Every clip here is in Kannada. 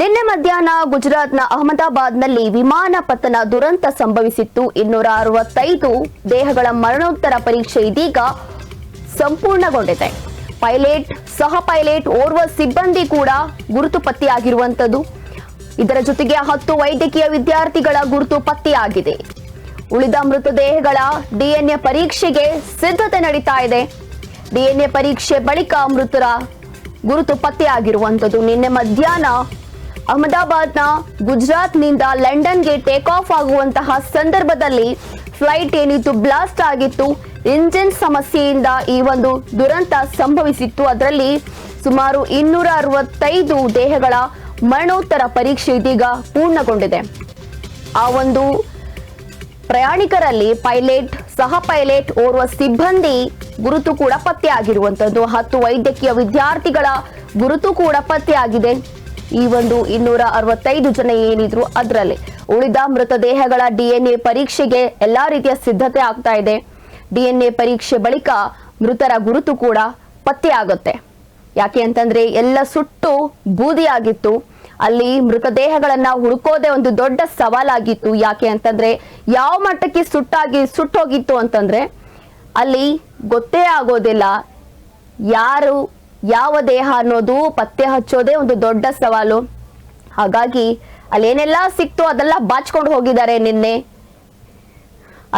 ನಿನ್ನೆ ಮಧ್ಯಾಹ್ನ ಗುಜರಾತ್ನ ಅಹಮದಾಬಾದ್ನಲ್ಲಿ ವಿಮಾನ ಪತನ ದುರಂತ ಸಂಭವಿಸಿತ್ತು. ಇನ್ನೂರ ಅರವತ್ತೈದು ದೇಹಗಳ ಮರಣೋತ್ತರ ಪರೀಕ್ಷೆ ಇದೀಗ ಸಂಪೂರ್ಣಗೊಂಡಿದೆ. ಪೈಲಟ್ ಸಹ ಪೈಲಟ್ ಓರ್ವ ಸಿಬ್ಬಂದಿ ಕೂಡ ಗುರುತು ಪತ್ತೆಯಾಗಿರುವಂತದ್ದು ಇದರ ಜೊತೆಗೆ ಹತ್ತು ವೈದ್ಯಕೀಯ ವಿದ್ಯಾರ್ಥಿಗಳ ಗುರುತು ಪತ್ತೆಯಾಗಿದೆ ಉಳಿದ ಮೃತದೇಹಗಳ ಡಿಎನ್ಎ ಪರೀಕ್ಷೆಗೆ ಸಿದ್ಧತೆ ನಡೀತಾ ಇದೆ. ಡಿಎನ್ಎ ಪರೀಕ್ಷೆ ಬಳಿಕ ಮೃತರ ಗುರುತು ಪತ್ತೆಯಾಗಿರುವಂತದ್ದು ನಿನ್ನೆ ಮಧ್ಯಾಹ್ನ ಅಹಮದಾಬಾದ್ನ ಗುಜರಾತ್ನಿಂದ ಲಂಡನ್ಗೆ ಟೇಕ್ ಆಫ್ ಆಗುವಂತಹ ಸಂದರ್ಭದಲ್ಲಿ ಫ್ಲೈಟ್ ಏನಿತ್ತು ಬ್ಲಾಸ್ಟ್ ಆಗಿತ್ತು. ಇಂಜಿನ್ ಸಮಸ್ಯೆಯಿಂದ ಈ ಒಂದು ದುರಂತ ಸಂಭವಿಸಿತ್ತು. ಅದರಲ್ಲಿ ಸುಮಾರು ಇನ್ನೂರ ಅರವತ್ತೈದು ದೇಹಗಳ ಮರಣೋತ್ತರ ಪರೀಕ್ಷೆ ಇದೀಗ ಪೂರ್ಣಗೊಂಡಿದೆ. ಆ ಒಂದು ಪ್ರಯಾಣಿಕರಲ್ಲಿ ಪೈಲಟ್ ಸಹ ಪೈಲಟ್ ಓರ್ವ ಸಿಬ್ಬಂದಿ ಗುರುತು ಕೂಡ ಪತ್ತೆಯಾಗಿರುವಂತದ್ದು. ಹತ್ತು ವೈದ್ಯಕೀಯ ವಿದ್ಯಾರ್ಥಿಗಳ ಗುರುತು ಕೂಡ ಪತ್ತೆಯಾಗಿದೆ. ಈ ಒಂದು ಇನ್ನೂರ ಅರವತ್ತೈದು ಜನ ಏನಿದ್ರು ಅದರಲ್ಲಿ. ಉಳಿದ ಮೃತದೇಹಗಳ ಡಿಎನ್ಎ ಪರೀಕ್ಷೆಗೆ ಎಲ್ಲಾ ರೀತಿಯ ಸಿದ್ಧತೆ ಆಗ್ತಾ ಇದೆ. ಡಿಎನ್ಎ ಪರೀಕ್ಷೆ ಬಳಿಕ ಮೃತರ ಗುರುತು ಕೂಡ ಪತ್ತೆಯಾಗುತ್ತೆ ಯಾಕೆ ಅಂತಂದ್ರೆ ಎಲ್ಲ ಸುಟ್ಟು ಬೂದಿಯಾಗಿತ್ತು. ಅಲ್ಲಿ ಮೃತದೇಹಗಳನ್ನ ಹುಡುಕೋದೆ ಒಂದು ದೊಡ್ಡ ಸವಾಲಾಗಿತ್ತು. ಯಾಕೆ ಅಂತಂದ್ರೆ ಯಾವ ಮಟ್ಟಕ್ಕೆ ಸುಟ್ಟಾಗಿ ಸುಟ್ಟೋಗಿತ್ತು ಅಂತಂದ್ರೆ ಅಲ್ಲಿ ಗೊತ್ತೇ ಆಗೋದಿಲ್ಲ ಯಾರು ಯಾವ ದೇಹ ಅನ್ನೋದು ಪತ್ತೆ ಹಚ್ಚೋದೇ ಒಂದು ದೊಡ್ಡ ಸವಾಲು. ಹಾಗಾಗಿ ಅಲ್ಲೇನೆಲ್ಲ ಸಿಕ್ತು ಅದೆಲ್ಲ ಬಾಚ್ಕೊಂಡು ಹೋಗಿದ್ದಾರೆ ನಿನ್ನೆ.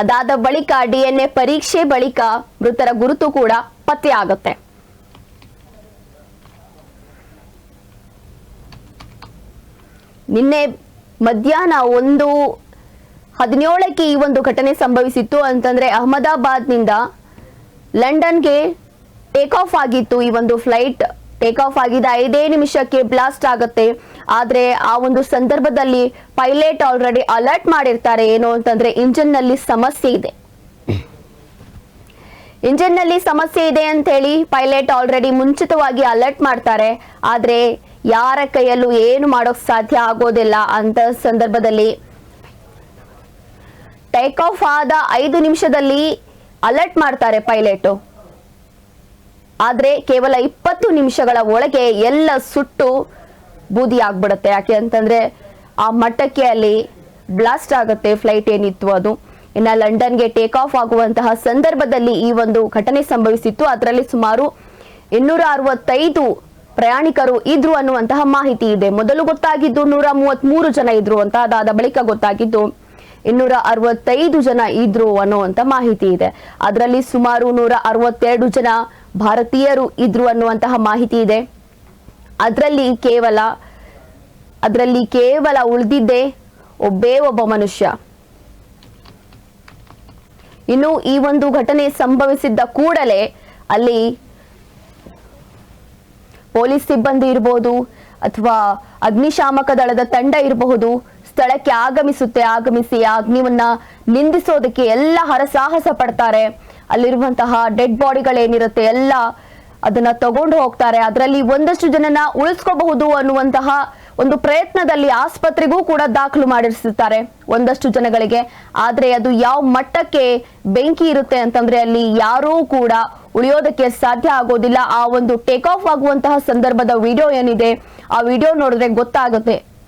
ಅದಾದ ಬಳಿಕ ಡಿ ಎನ್ ಎ ಪರೀಕ್ಷೆ ಬಳಿಕ ಮೃತರ ಗುರುತು ಕೂಡ ಪತ್ತೆ ಆಗುತ್ತೆ. ನಿನ್ನೆ ಮಧ್ಯಾಹ್ನ ಒಂದು ಹದಿನೇಳಕ್ಕೆ ಈ ಒಂದು ಘಟನೆ ಸಂಭವಿಸಿತ್ತು ಅಂತಂದ್ರೆ ಅಹಮದಾಬಾದ್ನಿಂದ ಲಂಡನ್ಗೆ ಟೇಕ್ ಆಫ್ ಆಗಿತ್ತು ಈ ಒಂದು ಫ್ಲೈಟ್ ಟೇಕ್ ಆಫ್ ಆಗಿದ ಐದೇ ನಿಮಿಷಕ್ಕೆ ಬ್ಲಾಸ್ಟ್ ಆಗುತ್ತೆ. ಆದ್ರೆ ಆ ಒಂದು ಸಂದರ್ಭದಲ್ಲಿ ಪೈಲಟ್ ಆಲ್ರೆಡಿ ಅಲರ್ಟ್ ಮಾಡಿರ್ತಾರೆ. ಏನು ಅಂತಂದ್ರೆ ಇಂಜಿನ್ನಲ್ಲಿ ಸಮಸ್ಯೆ ಇದೆ. ಇಂಜಿನ್ನಲ್ಲಿ ಸಮಸ್ಯೆ ಇದೆ ಅಂತ ಹೇಳಿ ಪೈಲಟ್ ಆಲ್ರೆಡಿ ಮುಂಚಿತವಾಗಿ ಅಲರ್ಟ್ ಮಾಡ್ತಾರೆ. ಆದ್ರೆ ಯಾರ ಕೈಯಲ್ಲೂ ಏನು ಮಾಡೋಕ್ ಸಾಧ್ಯ ಆಗೋದಿಲ್ಲ ಅಂತ ಸಂದರ್ಭದಲ್ಲಿ. ಟೇಕ್ ಆಫ್ ಆದ ಐದು ನಿಮಿಷದಲ್ಲಿ ಅಲರ್ಟ್ ಮಾಡ್ತಾರೆ ಪೈಲಟ್ ಆದ್ರೆ ಕೇವಲ ಇಪ್ಪತ್ತು ನಿಮಿಷಗಳ ಒಳಗೆ ಎಲ್ಲ ಸುಟ್ಟು ಬೂದಿ ಆಗ್ಬಿಡುತ್ತೆ. ಯಾಕೆ ಅಂತಂದ್ರೆ ಆ ಮಟ್ಟಕ್ಕೆ ಅಲ್ಲಿ ಬ್ಲಾಸ್ಟ್ ಆಗುತ್ತೆ ಫ್ಲೈಟ್ ಏನಿತ್ತು ಅದು. ಇನ್ನ ಲಂಡನ್ಗೆ ಟೇಕ್ ಆಫ್ ಆಗುವಂತಹ ಸಂದರ್ಭದಲ್ಲಿ ಈ ಒಂದು ಘಟನೆ ಸಂಭವಿಸಿತ್ತು. ಅದರಲ್ಲಿ ಸುಮಾರು ಇನ್ನೂರ ಅರವತ್ತೈದು ಪ್ರಯಾಣಿಕರು ಇದ್ರು ಅನ್ನುವಂತಹ ಮಾಹಿತಿ ಇದೆ. ಮೊದಲು ಗೊತ್ತಾಗಿದ್ದು ನೂರ ಮೂವತ್ಮೂರು ಜನ ಇದ್ರು ಅಂತ, ಅದಾದ ಬಳಿಕ ಗೊತ್ತಾಗಿದ್ದು ಇನ್ನೂರ ಅರವತ್ತೈದು ಜನ ಇದ್ರು ಅನ್ನುವಂತ ಮಾಹಿತಿ ಇದೆ. ಅದರಲ್ಲಿ ಸುಮಾರು ನೂರ ಅರವತ್ತೆರಡು ಜನ ಭಾರತೀಯರು ಇದ್ರು ಅನ್ನುವಂತಹ ಮಾಹಿತಿ ಇದೆ. ಅದರಲ್ಲಿ ಕೇವಲ ಅದರಲ್ಲಿ ಕೇವಲ ಉಳಿದಿದ್ದೆ ಒಬ್ಬೇ ಒಬ್ಬ ಮನುಷ್ಯ. ಇನ್ನು ಈ ಒಂದು ಘಟನೆ ಸಂಭವಿಸಿದ್ದ ಕೂಡಲೇ ಅಲ್ಲಿ ಪೊಲೀಸ್ ಸಿಬ್ಬಂದಿ ಇರಬಹುದು ಅಥವಾ ಅಗ್ನಿಶಾಮಕ ದಳದ ತಂಡ ಇರಬಹುದು, ಸ್ಥಳಕ್ಕೆ ಆಗಮಿಸುತ್ತೆ, ಆಗಮಿಸಿ ಆ ಅಗ್ನಿವನ್ನ ನಿಂದಿಸೋದಕ್ಕೆ ಎಲ್ಲ ಹರಸಾಹಸ ಪಡ್ತಾರೆ. ಅಲ್ಲಿರುವಂತಹ ಡೆಡ್ ಬಾಡಿಗಳೇನಿರುತ್ತೆ ಎಲ್ಲ ಅದನ್ನ ತಗೊಂಡು ಹೋಗ್ತಾರೆ. ಅದರಲ್ಲಿ ಒಂದಷ್ಟು ಜನನ ಉಳಿಸ್ಕೋಬಹುದು ಅನ್ನುವಂತಹ ಒಂದು ಪ್ರಯತ್ನದಲ್ಲಿ ಆಸ್ಪತ್ರೆಗೂ ಕೂಡ ದಾಖಲು ಮಾಡಿರಿಸುತ್ತಾರೆ ಒಂದಷ್ಟು ಜನಗಳಿಗೆ. ಆದ್ರೆ ಅದು ಯಾವ ಮಟ್ಟಕ್ಕೆ ಬೆಂಕಿ ಇರುತ್ತೆ ಅಂತಂದ್ರೆ ಅಲ್ಲಿ ಯಾರೂ ಕೂಡ ಉಳಿಯೋದಕ್ಕೆ ಸಾಧ್ಯ ಆಗೋದಿಲ್ಲ. ಆ ಒಂದು ಟೇಕ್ ಆಫ್ ಆಗುವಂತಹ ಸಂದರ್ಭದ ವಿಡಿಯೋ ಏನಿದೆ, ಆ ವಿಡಿಯೋ ನೋಡಿದ್ರೆ ಗೊತ್ತಾಗುತ್ತೆ.